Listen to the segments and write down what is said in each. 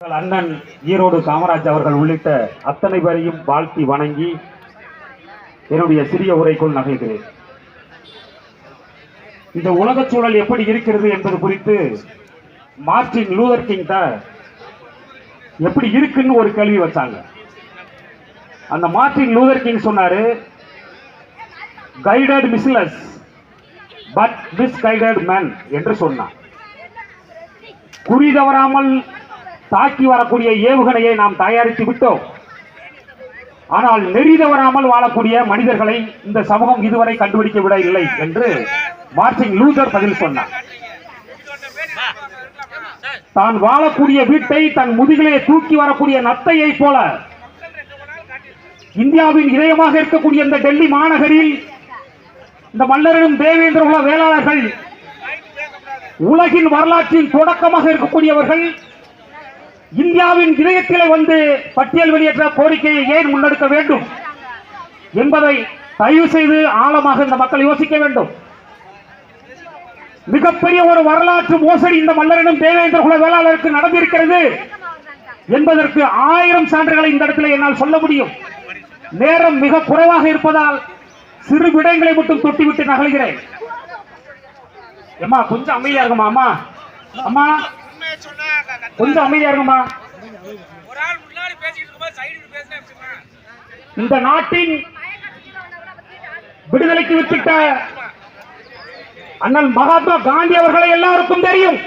அண்ணன் ஈரோடு காமராஜ் அவர்கள் உள்ளிட்ட அத்தனை பேரையும் வாழ்த்தி வணங்கி என்னுடைய சிறிய உரைக்குள் நகைகிறேன் இந்த உலக சூழல் எப்படி இருக்கிறது என்பது குறித்து மார்டின் லூதர் கிங் எப்படி இருக்குன்னு ஒரு கேள்வி வச்சாங்க. அந்த மார்டின் லூதர் கிங் சொன்னாரு guided missiles but misguided men என்று சொன்னார் குறி தவறாமல் தாக்கி வரக்கூடிய ஏவுகணையை நாம் தயாரித்து விட்டோம். ஆனால் நெறி வராமல் வாழக்கூடிய மனிதர்களை இந்த சமூகம் இதுவரை கண்டுபிடிக்க விட இல்லை என்று மார்டின் லூதர் பதில் சொன்னார். தான் வாழக்கூடிய வீட்டை தன் முதுகிலே தூக்கி வரக்கூடிய நத்தையை போல இந்தியாவின் இதயமாக இருக்கக்கூடிய இந்த டெல்லி மாநகரில் இந்த மல்லரனும் தேவேந்திர குல வேளாளர்கள் உலகின் வரலாற்றின் தொடக்கமாக இருக்கக்கூடியவர்கள் இந்தியாவின் இதயத்திலே வந்து பட்டியல் வெளியேற்ற கோரிக்கையை ஏன் முன்னெடுக்க வேண்டும் என்பதை தயவு செய்து ஆழமாக இந்த மக்கள் யோசிக்க வேண்டும். மிகப்பெரிய ஒரு வரலாற்று மோசடி இந்த மல்லரிடம் தேவேந்திர குல வேளாளருக்கு நடந்திருக்கிறது என்பதற்கு ஆயிரம் சான்றுகளை இந்த இடத்துல என்னால் சொல்ல முடியும். நேரம் மிக குறைவாக இருப்பதால் சிறு விடயங்களை மட்டும் தொட்டிவிட்டு நகழ்கிறேன் அம்மா கொஞ்சம் அமைதியா இருக்குமா அம்மா. அம்மா கொஞ்சம் அமைதியா இருக்குமா ஒரு ஆள் முன்னாடி பேசிட்டு இருக்கும்போது சைடு இந்த நாட்டின் விடுதலைக்கு வித்திட்ட அண்ணல் மகாத்மா காந்தி அவர்களை எல்லாருக்கும் தெரியும்.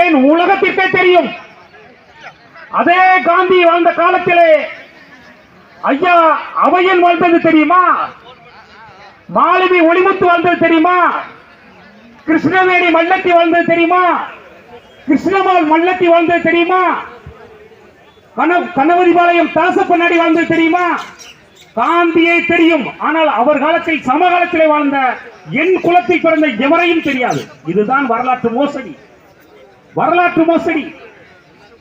ஏன் உலகத்திற்கே தெரியும்? அதே காந்தி வாழ்ந்த காலத்திலே ஐயா அவையன் வாழ்ந்தது தெரியுமா? மாலுமி ஒளிமுத்து வாழ்ந்தது தெரியுமா? கிருஷ்ணவேணி மல்லத்தி வாழ்ந்தது தெரியுமா? கிருஷ்ணமால் மல்லத்தி வாழ்ந்தது தெரியுமா? கன- கணபதிபாளையம் தாசப்பண்ணாடி வாழ்ந்தது தெரியுமா? காந்தியை தெரியும். ஆனால் அவர் காலத்தில் சமகாலத்திலே வாழ்ந்த என் குலத்தில் பிறந்த எவரையும் தெரியாது. இதுதான் வரலாற்று மோசடி. வரலாற்று மோசடி.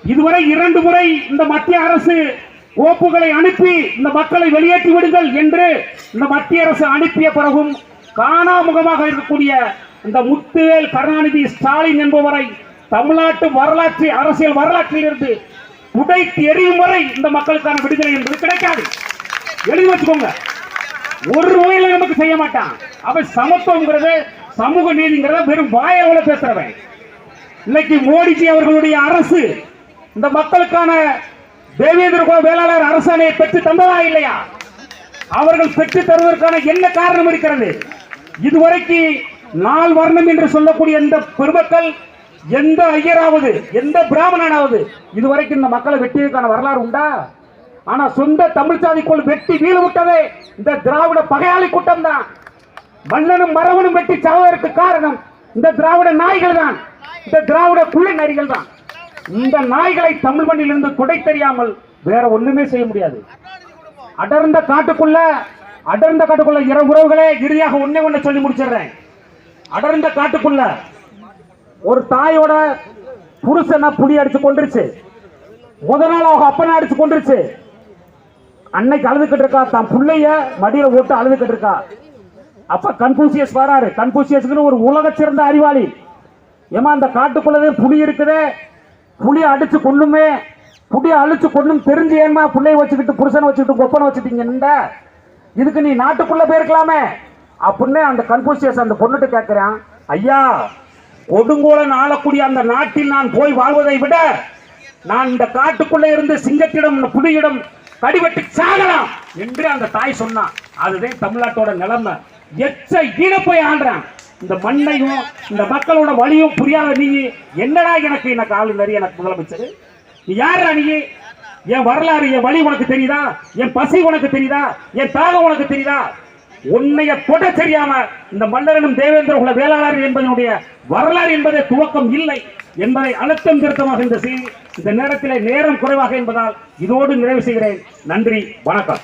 இதுவரை இரண்டு முறை இந்த மத்திய அரசு கோப்புகளை அனுப்பி இந்த மக்களை வெளியேற்றி விடுங்கள் என்று இந்த மத்திய அரசு அனுப்பிய பிறகும் காணாமுகமாக இருக்கக்கூடிய இந்த முத்துவேல் கருணாநிதி ஸ்டாலின் என்பவரை தமிழ்நாட்டு வரலாற்று அரசியல் வரலாற்றில் இருந்து உடைத்து எரியும் வரை இந்த மக்களுக்கான விடுதலை என்பது கிடைக்காது. எழுதி வச்சுக்கோங்க. ஒரு வகையில நமக்கு செய்ய மாட்டான். அவன் சமத்துவங்கிறது சமூக நீதிங்கிறத வெறும் வாயவில் பேசுறவன். இன்னைக்கு மோடிஜி அவர்களுடைய அரசு இந்த மக்களுக்கான தேவேந்திர குல வேளாளர் அரசாணையை பெற்று தந்ததா இல்லையா? அவர்கள் பெற்று தருவதற்கான என்ன காரணம் இருக்கிறது? இதுவரைக்கு நால் வர்ணம் என்று சொல்லக்கூடிய இந்த பெருமக்கள் எந்த ஐயராவது எந்த பிராமணனாவது இதுவரைக்கும் இந்த மக்களை வெட்டியதுக்கான வரலாறு உண்டா? ஆனா சொந்த தமிழ் சாதிக்குள் வெட்டி வீழ விட்டதே இந்த திராவிட பகையாளி கூட்டம் தான். மன்னனும் மரவனும் வெட்டி சாவதற்கு காரணம் இந்த திராவிட நாய்கள் தான். இந்த திராவிட குள்ள நரிகள் தான். இந்த நாய்களை தமிழ் மண்ணிலிருந்து துடை தெரியாமல் வேற ஒண்ணுமே செய்ய முடியாது. அடர்ந்த காட்டுக்குள்ள அடர்ந்த காட்டுக்குள்ள இரவு உறவுகளே இறுதியாக ஒன்னே ஒன்னு சொல்லி முடிச்சிடுறேன். அடர்ந்த காட்டுக்குள்ள ஒரு தாயோட புருஷனை புலி அடிச்சு கொண்டுருச்சு முத நாள் அவங்க அப்பனை அடிச்சு கொண்டுருச்சு அன்னைக்கு அழுதுகிட்டு இருக்கா தான் பிள்ளைய மடியில போட்டு அழுதுகிட்டு இருக்கா. அப்ப கன்பூசியஸ் வராரு. கன்பூசியஸ்க்கு ஒரு உலக சிறந்த அறிவாளி. ஏமா அந்த காட்டுக்குள்ளதே புலி இருக்குதே. புளியை அடிச்சு கொள்ளுமே புளியை அழிச்சு கொள்ளும் தெரிஞ்சு ஏமா பிள்ளைய வச்சுக்கிட்டு புருஷனை வச்சுக்கிட்டு கொப்பனை வச்சுட்டீங்க இதுக்கு நீ நாட்டுக்குள்ள போயிருக்கலாமே. அப்படின்னு அந்த கன்பூசியஸ் அந்த பொண்ணுட்டு கேட்கிறான் ஐயா கொடுங்கோலன் ஆளக்கூடிய அந்த நாட்டில் நான் போய் வாழ்வதை விட நான் இந்த காட்டுக்குள்ளே இருந்து சிங்கத்திடம் புலியிடம் கடிபட்டு சாகலாம் என்று அந்த தாய் சொன்னான். அதுதான் தமிழ்நாட்டோட நிலைமை. எச்ச ஈன போய் ஆள்றான். இந்த மண்ணையும் இந்த மக்களோட வழியும் புரியாத நீ என்னடா எனக்கு எனக்கு ஆளு நிறைய எனக்கு முதலமைச்சர்? நீ யாரா நீ? என் வரலாறு என் வழி உனக்கு தெரியுதா? என் பசி உனக்கு தெரியுதா? என் தாகம் உனக்கு தெரியுதா? உன்னைய தொட தெரியாம இந்த மன்னரனும் தேவேந்திர குல வேளாளர் என்பதனுடைய வரலாறு என்பதே துவக்கம் இல்லை என்பதை அழுத்தம் திருத்தமாக இந்த செய்தி இந்த நேரத்திலே நேரம் குறைவாக என்பதால் இதோடு நிறைவு செய்கிறேன். நன்றி வணக்கம்.